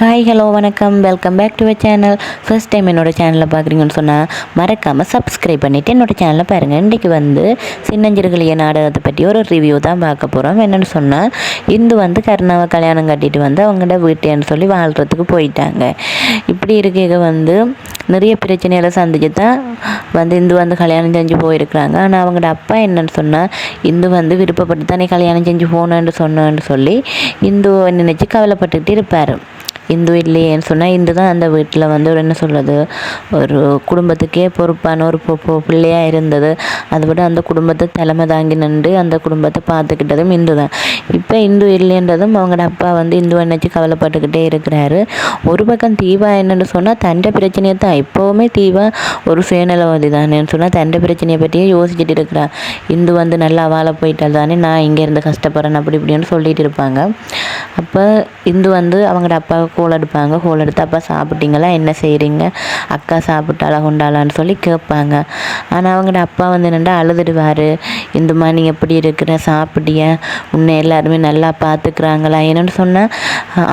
Hi hello வணக்கம். Welcome back to channel first time என்னோட சேனலில் பார்க்குறீங்கன்னு சொன்னால் மறக்காமல் சப்ஸ்கிரைப் பண்ணிவிட்டு என்னோட சேனலை பாருங்கள் இன்றைக்கி வந்து சின்னஞ்சிறுகளிய நாடகத்தை பற்றி ஒரு ரிவ்யூ தான் பார்க்க போகிறோம் என்னென்னு சொன்னால் இந்து வந்து கருணாவை கல்யாணம் கட்டிட்டு வந்து அவங்கள்ட்ட வீட்டேன்னு சொல்லி வாழ்கிறதுக்கு போயிட்டாங்க. இப்படி இருக்க வந்து நிறைய பிரச்சனைகளை சந்திச்சு தான் வந்து இந்து வந்து கல்யாணம் செஞ்சு போயிருக்கிறாங்க. ஆனால் அவங்களோட அப்பா என்னன்னு சொன்னால் இந்து வந்து விருப்பப்பட்டு தானே கல்யாணம் செஞ்சு போகணுன்னு சொன்னேன்னு சொல்லி இந்து நினச்சி கவலைப்பட்டுக்கிட்டு இருப்பார். இந்து இல்லையேன்னு சொன்னால் இந்து தான் அந்த வீட்டில் வந்து ஒரு என்ன சொல்கிறது ஒரு குடும்பத்துக்கே பொறுப்பான ஒரு பொ பிள்ளையாக இருந்தது. அதை விட அந்த குடும்பத்தை தலைமை தாங்கி நின்று அந்த குடும்பத்தை பார்த்துக்கிட்டதும் இந்து தான். இப்போ இந்து இல்லைன்றதும் அவங்களோட அப்பா வந்து இந்து நினச்சி கவலைப்பட்டுக்கிட்டே இருக்கிறாரு. ஒரு பக்கம் தீபா என்னென்னு சொன்னால் தண்டை பிரச்சனையை தான். எப்போவுமே தீபா ஒரு சுயநலவாதி தானேன்னு சொன்னால் தண்டை பிரச்சனையை பற்றியே யோசிச்சுட்டு இருக்கிறா. இந்து வந்து நல்லா வாழ போயிட்டால் தானே நான் இங்கேருந்து கஷ்டப்படுறேன் அப்படி இப்படின்னு சொல்லிட்டு இருப்பாங்க. அப்போ இந்து வந்து அவங்களோட அப்பாவுக்கு கோல் எடுப்பாங்க. கோல் எடுத்து அப்பா சாப்பிட்டீங்களா? என்ன செய்கிறீங்க அக்கா சாப்பிட்டாளா கொண்டாளான்னு சொல்லி கேட்பாங்க. ஆனால் அவங்களோட அப்பா வந்து என்னென்னா அழுதுடுவார்? இந்தமாதிரி நீ எப்படி இருக்கிற? சாப்பிட்டியா? உன்னை எல்லாருமே நல்லா பார்த்துக்குறாங்களா? என்னென்னு சொன்னால்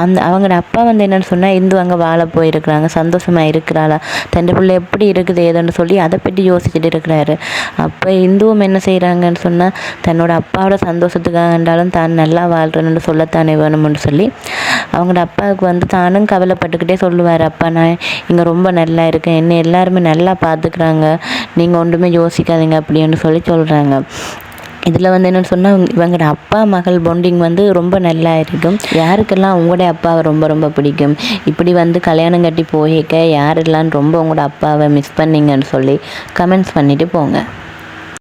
அந்த அவங்களோட அப்பா வந்து என்னென்னு சொன்னால் இந்து அங்கே வாழ போயிருக்கிறாங்க. சந்தோஷமாக இருக்கிறாளா? தன் பிள்ளை எப்படி இருக்குது? ஏதுன்னு சொல்லி அதை பற்றி யோசிச்சுட்டு இருக்கிறாரு. அப்போ இந்துவும் என்ன செய்கிறாங்கன்னு சொன்னால் தன்னோட அப்பாவோட சந்தோஷத்துக்காக இருந்தாலும் தான் நல்லா வாழ்கிறேன்னு சொல்லத்தானே வேணும்னு சொல்லி அவங்களோட அப்பாவுக்கு வந்து தானும் கவலைப்பட்டுக்கிட்டே சொல்லுவார் அப்பா நான் இங்கே ரொம்ப நல்லா இருக்கேன். என்ன எல்லாருமே நல்லா பார்த்துக்குறாங்க. நீங்கள் ஒன்றுமே யோசிக்காதீங்க அப்படின்னு சொல்லி சொல்கிறாங்க இதில் வந்து என்னென்னு சொன்னால் இவங்களோட அப்பா மகள் பாண்டிங் வந்து ரொம்ப நல்லா இருக்கும். யாருக்கெல்லாம் உங்களோட அப்பாவை ரொம்ப ரொம்ப பிடிக்கும்? இப்படி வந்து கல்யாணம் கட்டி போயிக்க யாரெல்லாம் ரொம்ப உங்களோட அப்பாவை மிஸ் பண்ணீங்கன்னு சொல்லி கமெண்ட்ஸ் பண்ணிவிட்டு போங்க.